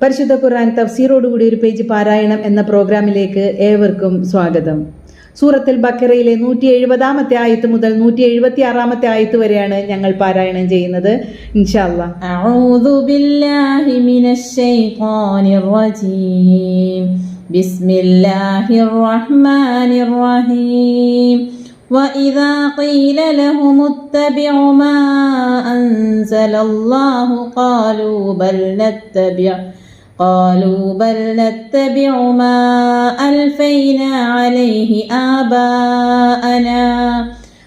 പരിശുദ്ധ ഖുർആൻ തഫ്സീറോടുകൂടി ഒരു പേജ് പാരായണം എന്ന പ്രോഗ്രാമിലേക്ക് ഏവർക്കും സ്വാഗതം സൂറത്തിൽ ബക്കറയിലെ നൂറ്റി എഴുപതാമത്തെ ആയത്ത് മുതൽ നൂറ്റി എഴുപത്തി ആറാമത്തെ ആയത്ത് വരെയാണ് ഞങ്ങൾ പാരായണം ചെയ്യുന്നത് ഇൻഷാല്ല أعوذ بالله من الشيطان الرجيم بسم الله الرحمن الرحيم وإذا قيل لهم اتبعوا ما أنزل الله قالوا بل نتبع قالوا بل نتبع ما ألفينا عليه آباءنا.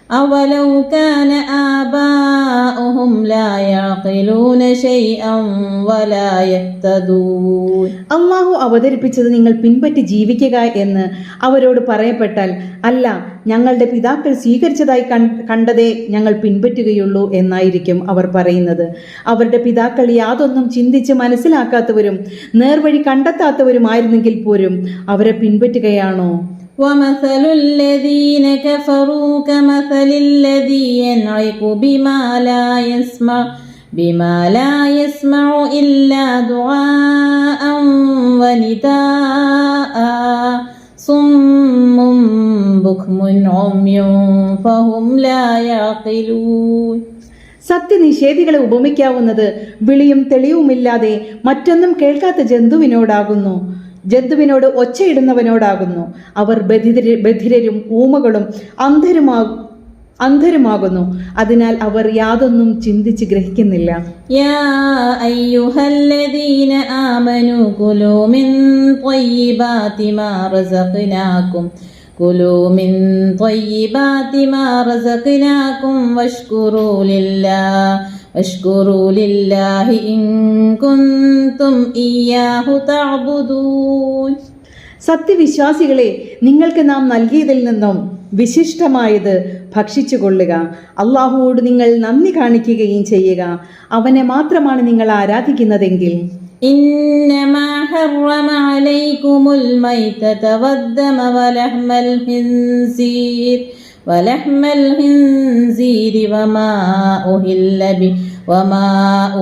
أولو كان آباؤهم لا يعقلون شيئا ولا يهتدون അള്ളാഹു അവതരിപ്പിച്ചത് നിങ്ങൾ പിൻപറ്റി ജീവിക്കുക എന്ന് അവരോട് പറയപ്പെട്ടാൽ അല്ല ഞങ്ങളുടെ പിതാക്കൾ സ്വീകരിച്ചതായി കൺ- കണ്ടതേ ഞങ്ങൾ പിൻപറ്റുകയുള്ളൂ എന്നായിരിക്കും അവർ പറയുന്നത് അവരുടെ പിതാക്കൾ യാതൊന്നും ചിന്തിച്ച് മനസ്സിലാക്കാത്തവരും നേർവഴി കണ്ടെത്താത്തവരുമായിരുന്നെങ്കിൽ പോലും അവരെ പിൻപറ്റുകയാണോ ومثل الذين كفروا كمثل الذي ينعق بما لا يسمع بما لا يسمع إلا دعاء ونداء صم بكم عمي فهم لا يعقلون സത്യനിഷേധികളെ ഉപമിക്കാവുന്നത് വിളിയും തെളിവുമില്ലാതെ മറ്റൊന്നും കേൾക്കാത്ത ജന്തുവിനോടാകുന്നു ജന്തുവിനോട് ഒച്ചയിടുന്നവനോടാകുന്നു. അവർ ബധിര ബധിരരും ഊമകളും അന്ധരുമാ അന്ധരുമാകുന്നു. അതിനാൽ അവർ യാതൊന്നും ചിന്തിച്ച് ഗ്രഹിക്കുന്നില്ല. ആമനു كلوا من طيبات ما رزقناكم كلوا من طيبات ما رزقناكم واشكروا لله واشكروا لله إن كنتم إياه تعبدون സത്യവിശ്വാസികളെ നിങ്ങൾക്ക് നാം നൽകിയതിൽ നിന്നും വിശിഷ്ടമായത് ഭക്ഷിച്ചു കൊള്ളുക അള്ളാഹുവോട് നിങ്ങൾ നന്ദി കാണിക്കുകയും ചെയ്യുക അവനെ മാത്രമാണ് നിങ്ങൾ ആരാധിക്കുന്നതെങ്കിൽ إنما حرم عليكم الميتة والدم ولحم الخنزير ولحم الخنزير وما أهل به وما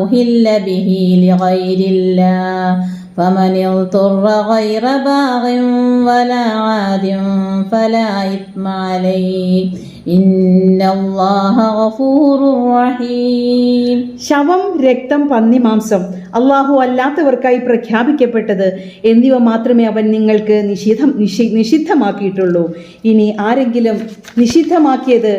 أهل به لغير الله فمن اضطر غير باغ ولا عاد فلا إثم عليه إن الله غفور رحيم ശവം രക്തം പന്നിമാംസം അള്ളാഹു അല്ലാത്തവർക്കായി പ്രഖ്യാപിക്കപ്പെട്ടത് എന്നിവ മാത്രമേ അവൻ നിങ്ങൾക്ക് നിഷിദ്ധം നിഷി നിഷിദ്ധമാക്കിയിട്ടുള്ളൂ ഇനി ആരെങ്കിലും നിഷിദ്ധമാക്കിയത്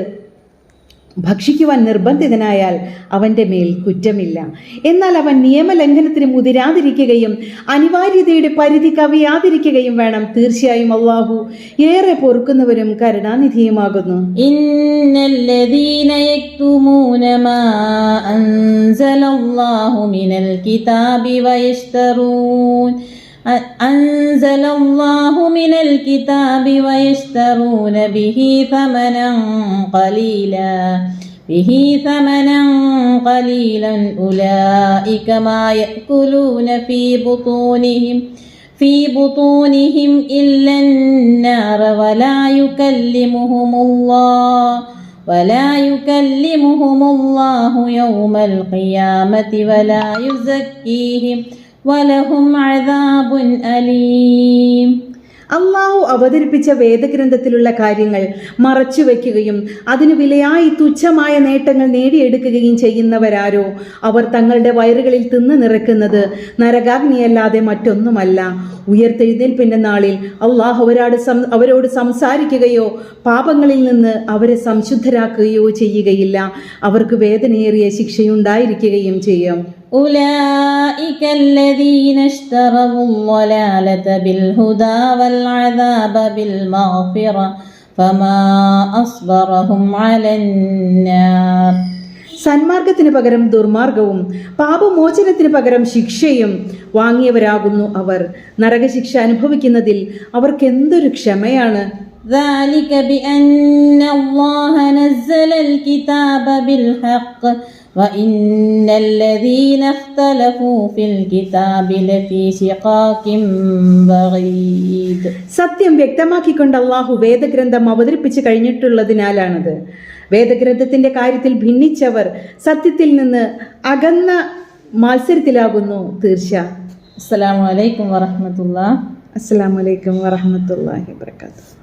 ഭക്ഷിക്കുവാൻ നിർബന്ധിതനായാൽ അവന്റെ മേൽ കുറ്റമില്ല. എന്നാൽ അവൻ നിയമലംഘനത്തിന് മുതിരാതിരിക്കുകയും അനിവാര്യതയുടെ പരിധി കവിയാതിരിക്കുകയും വേണം. തീർച്ചയായും അള്ളാഹു ഏറെ പൊറുക്കുന്നവരും കരുണാനിധിയുമാകുന്നു. ഇന്നല്ലദീന أنزل الله من الكتاب ويشترون أنزل الله من الكتاب ويشترون به ثمنا قليلا به ثمنا قليلا أولئك ما يأكلون في بطونهم في بطونهم إلا النار ولا يكلمهم الله ولا يكلمهم الله يوم القيامة ولا يزكيهم വലഹും അലീം. അള്ളാഹു അവതരിപ്പിച്ച വേദഗ്രന്ഥത്തിലുള്ള കാര്യങ്ങൾ മറച്ചു വയ്ക്കുകയും അതിന് വിലയായി തുച്ഛമായ നേട്ടങ്ങൾ നേടിയെടുക്കുകയും ചെയ്യുന്നവരാരോ? അവർ തങ്ങളുടെ വയറുകളിൽ തിന്നു നിറക്കുന്നത് നരകാഗ്നിയല്ലാതെ മറ്റൊന്നുമല്ല. ഉയർത്തെഴുന്നേൽപ്പിന്റെ നാളിൽ അള്ളാഹു അവരോട് സം അവരോട് സംസാരിക്കുകയോ പാപങ്ങളിൽ നിന്ന് അവരെ സംശുദ്ധരാക്കുകയോ ചെയ്യുകയില്ല. അവർക്ക് വേദനയേറിയ ശിക്ഷയുണ്ടായിരിക്കുകയും ചെയ്യും. أولئك الذين اشتروا الضلالة بالهدى والعذاب بالمغفرة فما أصبرهم على النار സന്മാർഗത്തിന് പകരം ദുർമാർഗവും പാപമോചനത്തിന് പകരം ശിക്ഷയും വാങ്ങിയവരാകുന്നു അവർ നരകശിക്ഷ അനുഭവിക്കുന്നതിൽ അവർക്ക് എന്തൊരു ക്ഷമയാണ് ذلك بأن الله نزل الكتاب بالحق وإن الذين اختلفوا في الكتاب لفي شقاق بعيد സത്യം വ്യക്തമാക്കിക്കൊണ്ട് അള്ളാഹു വേദഗ്രന്ഥം അവതരിപ്പിച്ചു കഴിഞ്ഞിട്ടുള്ളതിനാലാണത് വേദഗ്രന്ഥത്തിന്റെ കാര്യത്തിൽ ഭിന്നിച്ചവർ സത്യത്തിൽ നിന്ന് അകന്ന മത്സരത്തിലാകുന്നു തീർച്ച السلام عليكم ورحمة الله അസ്സാം വലൈക്കും വറഹമത്തല്ലാഹി വാത്തു